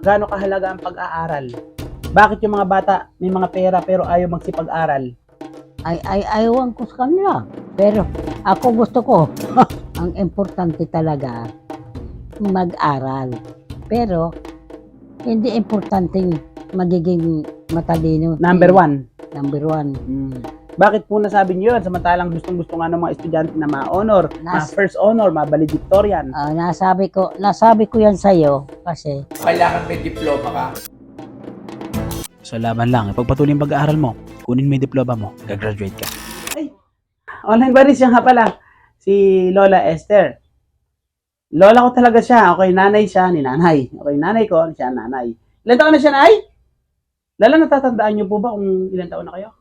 gaano kahalaga ang pag-aaral? Bakit yung mga bata may mga pera pero ayaw magsipag-aral? Ay, ay, ayawan ko sa kanila. Pero ako gusto ko, ang importante talaga, mag-aral. Pero, hindi importanteng magiging matalino. Number one. Number one. Hmm. Bakit po nasabi niyo yun? Samantalang gustong-gusto nga ng mga estudyante na ma-honor, Nas- ma-first honor, ma-valedictorian. Ah, nasabi ko, nasabi ko yan sa'yo kasi Kailangan may diploma ka. So laban lang, ipagpatuloy yung pag-aaral mo, kunin mo yung diploma mo, gagraduate ka. Online ba rin siya nga pala? Si Lola Esther. Lola ko talaga siya. Okay, nanay siya ni nanay. Okay, nanay ko, siya nanay. Ilan taon na siya, nay? Lala, natatandaan niyo po ba kung ilan taon na kayo?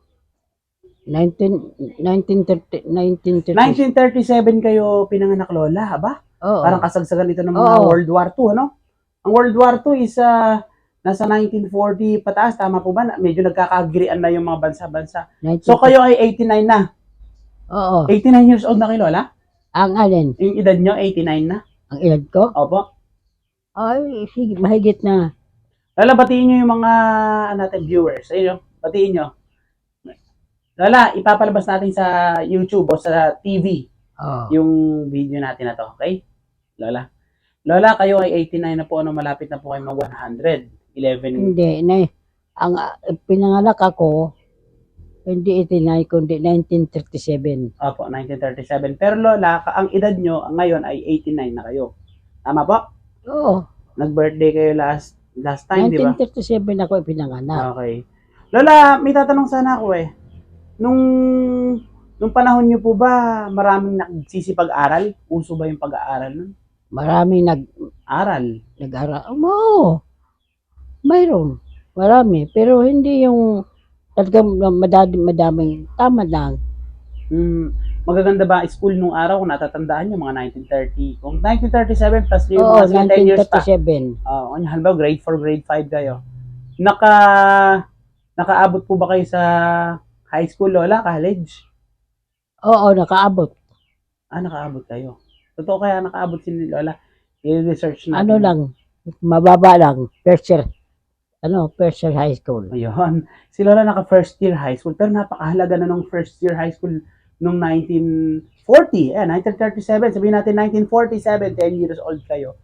19, 1930, 1930. 1937 kayo pinanganak, Lola, ba? Oo. Parang kasagsagan ito ng mga Oo. World War II, ano? Ang World War II is ah, nasa 1940 pataas, tama po ba? Na- Medyo nagkakagirian na yung mga bansa-bansa. 19 So kayo ay 89 na. Oo. 89 years old na kayo, Lola? Ang alin? Yung edad nyo, 89 na? Ang edad ko? Opo. Ay, sige, mahigit na. Lola, batiin nyo yung mga ano natin, viewers. Ayun, batiin nyo. Lola, ipapalabas natin sa YouTube o sa TV Oo. yung video natin na to, okay? Lola. Lola, kayo ay 89 na po, ano, malapit na po kayo mag 100. 11. Hindi, na, ang ah, pinanganak ako, hindi itinay, kundi 1937. Opo, 1937. Pero Lola, ang edad nyo ngayon ay 89 na kayo. Tama po? Oo, Nag-birthday kayo last last time, di ba? 1937 ako ipinanganak. Okay. Lola, may tatanong sana ako eh. Nung nung panahon niyo po ba maraming nagsisipag-aral? Uso ba yung pag-aaral nun? Maraming nag, Aral. nag-aral. Oo, mayroon. Marami. Pero hindi yung talagang madami, madaming tama lang. Hmm, magaganda ba school nung araw kung natatandaan niyo mga 1930? Kung 1937 plus yung Oo, mga 10 years pa. 1937. Oo, uh, halimbawa grade 4, grade 5 kayo. Naka nakaabot po ba kayo sa high school, Lola, college? Oo, nakaabot. Ah, nakaabot kayo. Totoo kaya nakaabot si Lola? I-research natin. Ano lang, mababa lang. First year, ano, first year high school. Ayun. Si Lola naka first year high school pero napakahalaga na nung first year high school nung 1940. Eh, 1937. Sabihin natin 1947, 10 years old kayo.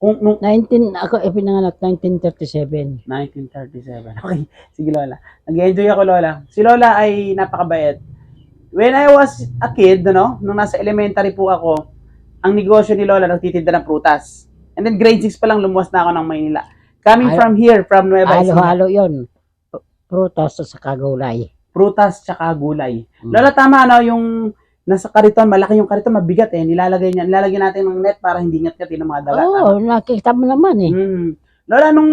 Kung nung 19, ako ipinanganak 1937. 1937. Okay. Sige Lola. Nag-enjoy ako Lola. Si Lola ay napakabait. When I was a kid, no, nung nasa elementary po ako, ang negosyo ni Lola nagtitinda ng prutas. And then grade 6 pa lang lumuwas na ako ng Maynila. Coming Ay- from here, from Nueva Ecija. Halo-halo yun. Prutas sa kagulay. prutas tsaka gulay. Mm. Lola, tama no, yung nasa kariton, malaki yung kariton, mabigat eh. Nilalagay niya, nilalagay natin ng net para hindi ngat-ngatin ng mga daga. Oo, nakikita mo naman eh. Mm. Lola, nung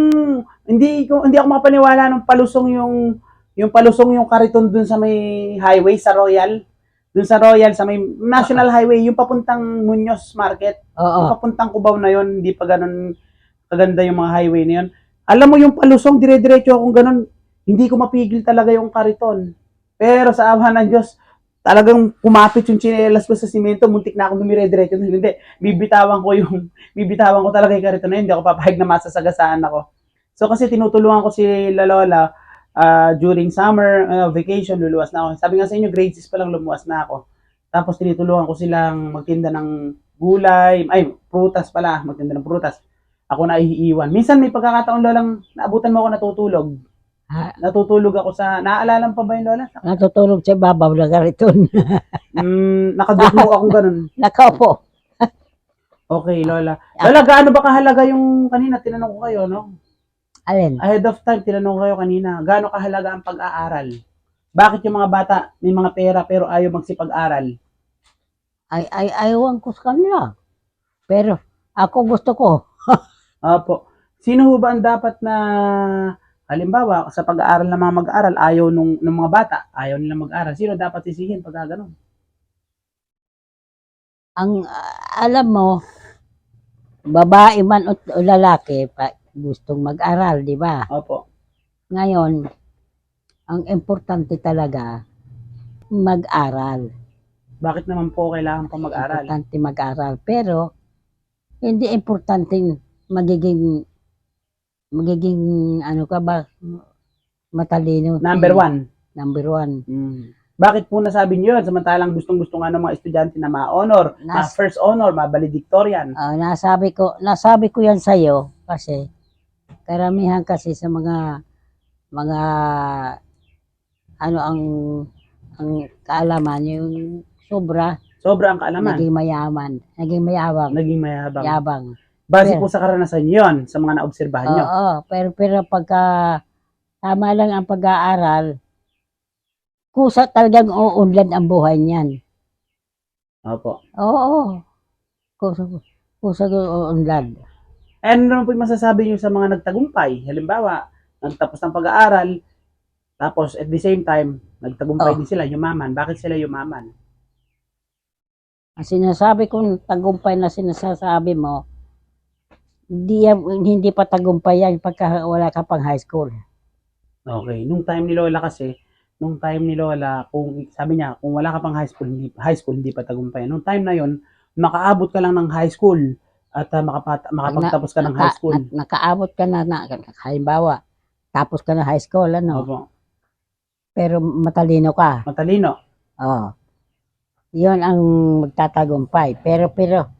hindi ko hindi ako makapaniwala nung palusong yung yung palusong yung kariton dun sa may highway sa Royal. Dun sa Royal sa may National Highway, yung papuntang Muñoz Market, yung Oo. papuntang Cubao na yon, hindi pa ganun kaganda yung mga highway na yun. Alam mo yung palusong, dire-diretso akong ganun, hindi ko mapigil talaga yung kariton. Pero sa awa ng Diyos, talagang kumapit yung chinelas ko sa simento, muntik na akong dumire-diretso. Hindi, bibitawan ko yung, bibitawan ko talaga yung kariton na yun, hindi ako papahig na masasagasaan ako. So kasi tinutulungan ko si La Lola ah, during summer ah, vacation, luluwas na ako. Sabi nga sa inyo, grade 6 pa lang lumuwas na ako. Tapos tinutulungan ko silang magtinda ng gulay, ay, prutas pala, magtinda ng prutas. Ako na iiwan. Minsan may pagkakataon lolang naabutan mo ako natutulog. Ha? Natutulog ako sa, naaalala pa ba yung lola? Natutulog sa babaw na gariton. Mm, nakadugmo akong ganun. Nakaupo. Okay, lola. Lola, gaano ba kahalaga yung kanina tinanong ko kayo, no? Alin? Ahead of time, tinanong ko kayo kanina, gaano kahalaga ang pag-aaral? Bakit yung mga bata may mga pera pero ayaw magsipag-aral? Ay, ay, ayawan ko sa kanila. Pero, ako gusto ko. Opo. Sino ho ba ang dapat na halimbawa sa pag-aaral ng mga mag-aaral ayaw nung, ng mga bata, ayaw nila mag-aaral. Sino dapat sisihin pag gano'n? Ang, ah, alam mo, babae man o, o lalaki, pa, gustong mag-aral, di ba? Opo. Ngayon, ang importante talaga, mag-aral. Bakit naman po kailangan pa mag-aral? Importante mag-aral. Pero, hindi importanteng magiging magiging ano ka ba matalino. Number one. Number one. Mm. Bakit po nasabi niyo yun? Samantalang gustong-gusto nga ng mga estudyante na ma-honor, Nas- ma-first honor, ma-valedictorian. Ah, nasabi ko, nasabi ko yan sa iyo kasi karamihan kasi sa mga mga ano ang ang kaalaman yung sobra Sobrang kaalaman. naging mayaman, naging mayabang, Naging mayabang. yabang. Base Yeah. po sa karanasan niyo yun, sa mga naobserbahan niyo. Oo, pero pero pagka tama lang ang pag-aaral, kusa talagang uunlad ang buhay niyan. Opo. Oo. Kusa kusa uunlad. And ano po yung masasabi niyo sa mga nagtagumpay? Halimbawa, nagtapos ng pag-aaral, tapos at the same time, nagtagumpay Oh. din sila, yumaman. Bakit sila yumaman? Ang sinasabi kong tagumpay na sinasabi mo, hindi, hindi pa tagumpay yan pagka wala ka pang high school. Okay. Nung time ni Lola kasi, nung time ni Lola, kung sabi niya, kung wala ka pang high school, hindi, high school, hindi pa tagumpay. Nung time na yon, makaabot ka lang ng high school at uh, makapata, makapagtapos ka ng high school. na- nakaabot ka na, na, halimbawa, tapos ka na high school, ano, Opo. pero matalino ka. Matalino. Oh. Yun ang magtatagumpay. Pero, pero,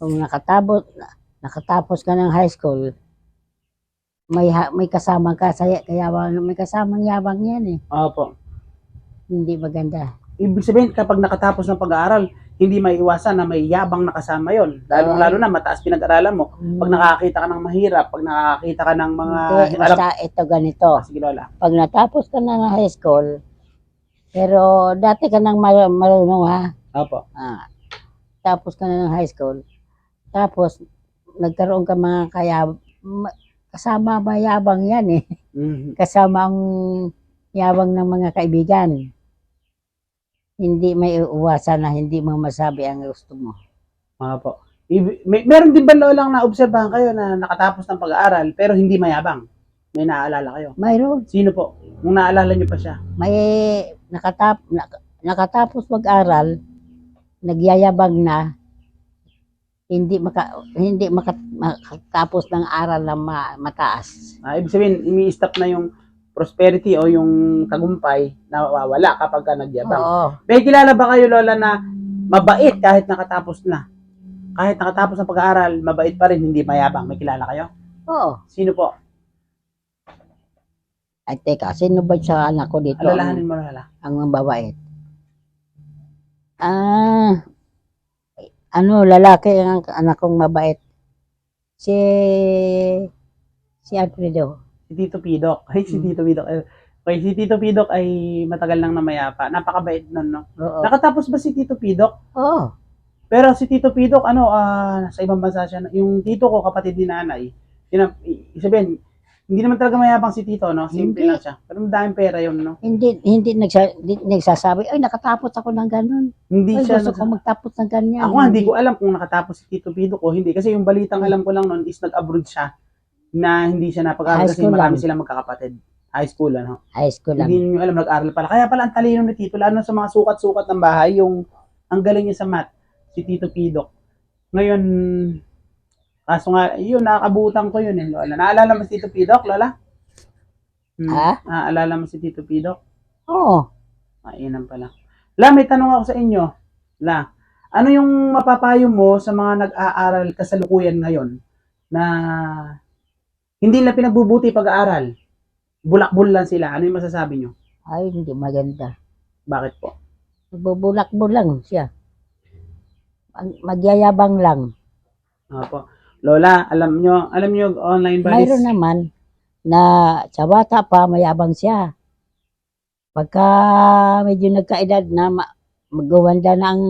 kung nakatapos, nakatapos ka ng high school, may ha- may kasama ka sa kaya may kasamang yabang yan eh. Opo. Hindi maganda. Ibig sabihin, kapag nakatapos ng pag-aaral, hindi may iwasan na may yabang nakasama yon. Lalo, Oo. lalo na mataas pinag-aralan mo. Pag nakakita ka ng mahirap, pag nakakita ka ng mga... Hindi, basta ito ganito. Sige, Lola. Pag natapos ka na ng high school, pero dati ka nang mar- marunong ha. Opo. Ah, tapos ka na ng high school. Tapos, nagkaroon ka mga kaya, ma- kasama mayabang yan eh. Mhm. Kasama ang yabang ng mga kaibigan. Hindi may uwasan na hindi mo masabi ang gusto mo. Opo. Ibi- May, meron din ba Lolang na-obserbahan kayo na nakatapos ng pag-aaral pero hindi mayabang? May naaalala kayo? Mayroon, Sino po? Kung naalala niyo pa siya. may nakatap, nak- nakatapos mag-aral, nagyayabang na, hindi maka, hindi maka, makatapos ng aral na ma- mataas. Ah, ibig sabihin, imi-stop na yung prosperity o yung tagumpay na mawawala kapag ka nagyabang. Oo. May kilala ba kayo, Lola, na mabait kahit nakatapos na? Kahit nakatapos ng pag-aaral, mabait pa rin, hindi mayabang. May kilala kayo? Oo. Sino po? Ay, teka, sino ba sa anak ko dito? Alalahanin mo, Lola. ang mababait. Ah, ano, lalaki ang anak kong mabait. Si, si Alfredo. Si Tito Pidok. Ay, si Mm. Tito Pidok. Okay, si Tito Pidok ay matagal nang namayapa. Napakabait nun, no? Oo. Nakatapos ba si Tito Pidok? Oo. Pero si Tito Pidok, ano, ah, sa ibang bansa siya. Yung tito ko, kapatid ni nanay, yun, ang- i- sabihin, hindi naman talaga mayabang si Tito, no? Simple Hindi. lang siya. Pero madaming pera yun, no? Hindi, hindi, nagsa, hindi nagsasabi, ay, nakatapos ako ng ganun. Hindi Ay, siya, gusto ko magtapos ng ganyan. ako nga, hindi ko alam kung nakatapos si Tito Pidok o hindi. Kasi yung balitang alam ko lang noon is nag-abroad siya na hindi siya napag-aral kasi marami lang. silang magkakapatid. High school, ano? High school lang. Hindi niyo alam, nag-aral pala. Kaya pala ang talino ni Tito, lalo sa mga sukat-sukat ng bahay, yung ang galing niya sa math, si Tito Pidok. Ngayon, kaso nga, yun, nakakabutan ko yun eh, Lola. Naalala mo si Tito Pidok, Lola? Hmm. Ha? Naalala mo si Tito Pidok? Oo. Ah, yun ang pala. La, may tanong ako sa inyo. La, ano yung mapapayo mo sa mga nag-aaral kasalukuyan ngayon na hindi na pinagbubuti pag-aaral? Bulakbul lang sila. Ano yung masasabi nyo? Ay, hindi maganda. Bakit po? Nagbubulak-bul lang siya. Mag- Magyayabang lang. Opo. Lola, alam nyo, alam nyo, online ba is, Mayroon naman na sa bata pa, mayabang siya. Pagka medyo nagkaedad na, ma- magawanda ng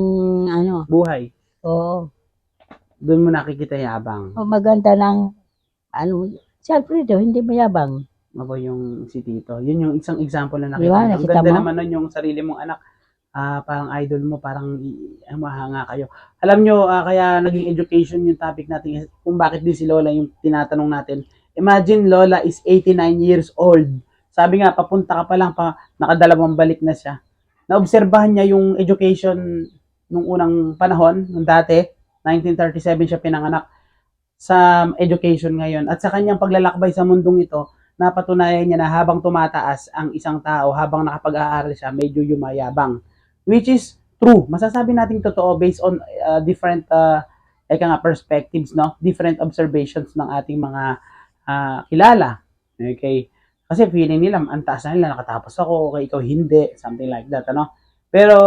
ano, buhay. oo, Doon mo nakikita yabang. o maganda ng, ano, si Alfredo, hindi mayabang. Ako yung si Tito. Yun yung isang example na nakita. ba? ko. Ang Nakita ganda mo? naman nun yung sarili mong anak. Ah, parang idol mo, parang i- ah, mahanga kayo. Alam nyo, ah, kaya naging education yung topic natin kung bakit din si Lola yung tinatanong natin. Imagine Lola is 89 years old. Sabi nga, papunta ka pa lang, pa, nakadalawang balik na siya. Naobserbahan niya yung education nung unang panahon, nung dati, 1937 siya pinanganak. sa education ngayon at sa kanyang paglalakbay sa mundong ito, napatunayan niya na habang tumataas ang isang tao, habang nakapag-aaral siya, medyo yumayabang. Which is true. Masasabi natin totoo based on uh, different uh, eka nga perspectives, no? Different observations ng ating mga ah, kilala. Okay? Kasi feeling nila, ang taas na nila, nakatapos ako, okay, ikaw hindi, something like that, ano? Pero,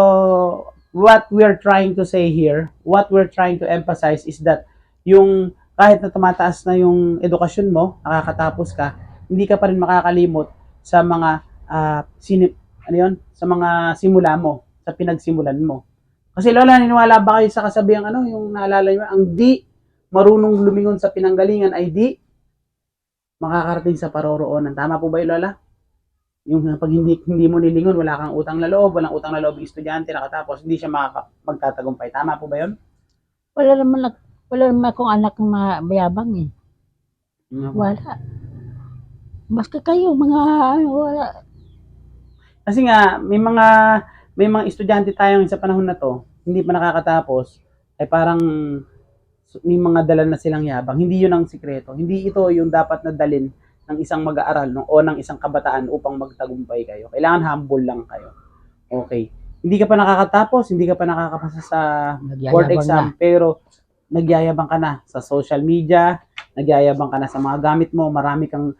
what we're trying to say here, what we're trying to emphasize is that yung kahit na tumataas na yung edukasyon mo, nakakatapos ka, hindi ka pa rin makakalimot sa mga ah, sini, ano yun, sa mga simula mo, sa pinagsimulan mo. Kasi lola, niniwala ba kayo sa kasabihang ano, yung naalala nyo, ang di marunong lumingon sa pinanggalingan ay di makakarating sa paroroonan. Tama po ba yun, lola? Yung pag hindi, hindi mo nilingon, wala kang utang na loob, walang utang na loob yung estudyante nakatapos, hindi siya makaka, magtatagumpay. Tama po ba yun? Wala naman, wala naman akong anak na mayabang eh. Wala. Basta kayo, mga ano, wala. Kasi nga, may mga may mga estudyante tayo sa panahon na to, hindi pa nakakatapos, ay parang may mga dala na silang yabang. Hindi yun ang sikreto. Hindi ito yung dapat na dalin ng isang mag-aaral no, o ng isang kabataan upang magtagumpay kayo. Kailangan humble lang kayo. Okay. Hindi ka pa nakakatapos, hindi ka pa nakakapasa sa board exam, na. pero nagyayabang ka na sa social media, nagyayabang ka na sa mga gamit mo, marami kang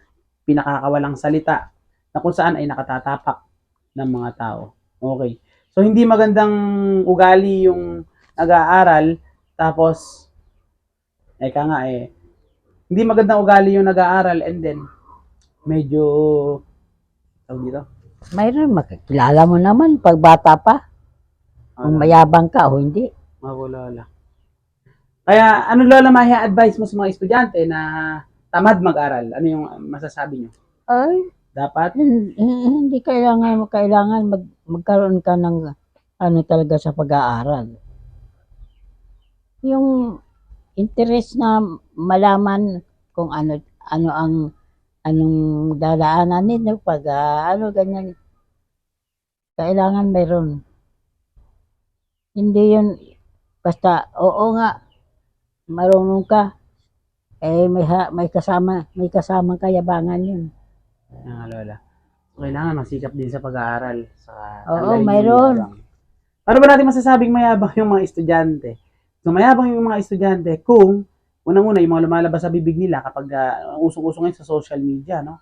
pinakakawalang salita na kung saan ay nakatatapak ng mga tao. Okay. So, hindi magandang ugali yung nag-aaral, tapos, eka nga eh, hindi magandang ugali yung nag-aaral and then, medyo, tawag dito, Mayroon, makikilala mo naman pag bata pa. Kung mayabang ka o hindi. Mawala. Kaya, ano lola maya advice mo sa mga estudyante na tamad mag-aral? Ano yung masasabi nyo? Ay, Dapat? hin- hin- hindi kailangan, kailangan mag, magkaroon ka ng ano talaga sa pag-aaral. Yung interest na malaman kung ano ano ang anong dadaanan ninyo pag ah, ano ganyan. Kailangan mayroon. Hindi yun basta oo nga marunong ka eh may may kasama may kasamang kayabangan yun. Yan nga, lola. Kailangan masikap din sa pag-aaral. Sa Oo, mayroon. Paano ba natin masasabing mayabang yung mga estudyante? So, mayabang yung mga estudyante kung unang-una yung mga lumalabas sa bibig nila kapag ah, usong-usong ngayon sa social media, no?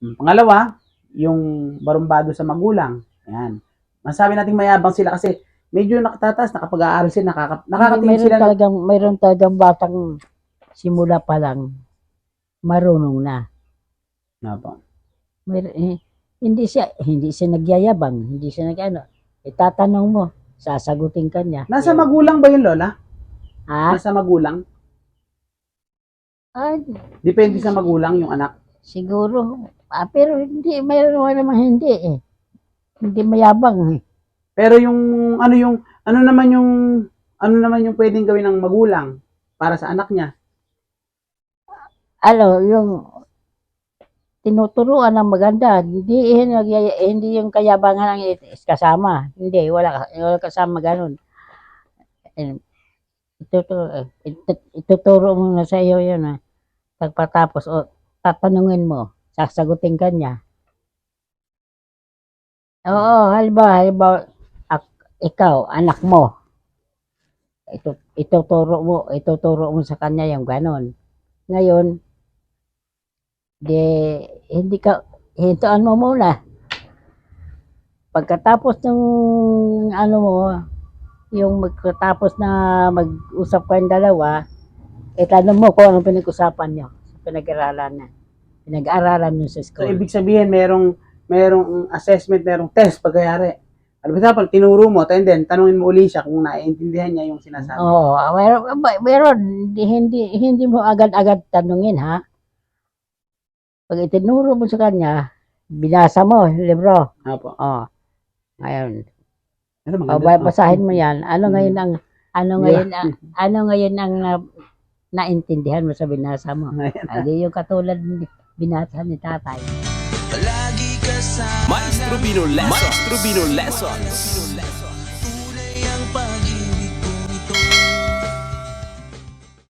Hmm, Pangalawa, yung barumbado sa magulang. Yan. Masabi natin mayabang sila kasi medyo nakatataas, nakapag-aaral sila, nakaka, nakakatingin mayroon sila. ng- talagang mayroon talagang batang simula pa lang marunong na. Po? Mayroon, eh, hindi siya hindi siya nagyayabang, hindi siya nagano. Itatanong mo, sasagutin ka niya. Nasa Eh, magulang ba yun, Lola? Ha? Nasa magulang? Ah, Depende sa magulang yung anak. siguro. Ah, pero hindi, mayroon naman hindi eh. Hindi mayabang eh. Pero yung ano yung ano naman yung ano naman yung pwedeng gawin ng magulang para sa anak niya? Ano, yung tinuturuan ng maganda. Hindi, eh, eh, hindi yung kayabangan ang kasama. Hindi, wala, wala kasama ganun. Eh, Ituturo, itut- ituturo mo na sa iyo yun. Ah. Pagpatapos, o tatanungin mo, sasagutin ka niya. Oo, halimbawa, halimbawa, ak- ikaw, anak mo, ito, ituturo mo, ituturo mo sa kanya yung ganon. Ngayon, de hindi ka hintuan mo muna pagkatapos ng ano mo yung magkatapos na mag-usap kayong dalawa itanong mo kung anong pinag-usapan nyo pinag-aralan na pinag-aralan nyo sa So school ibig sabihin merong merong assessment, merong test pagkayari. Ano ba example, tinuro mo, and then tanungin mo uli siya kung naiintindihan niya yung sinasabi. Oo, oh, meron, meron hindi, hindi, hindi mo agad-agad tanungin ha. Pag itinuro mo sa kanya, binasa mo, libro. Apo. Oh. Ngayon, Ano O, maganda? ba- basahin mo yan. Ano Mm. ngayon ang ano Yeah. ngayon ang ano ngayon ang uh, naintindihan mo sa binasa mo? Hindi yung katulad ni binasa ni tatay. Maestro Bino Lessons. Maestro Bino Lessons.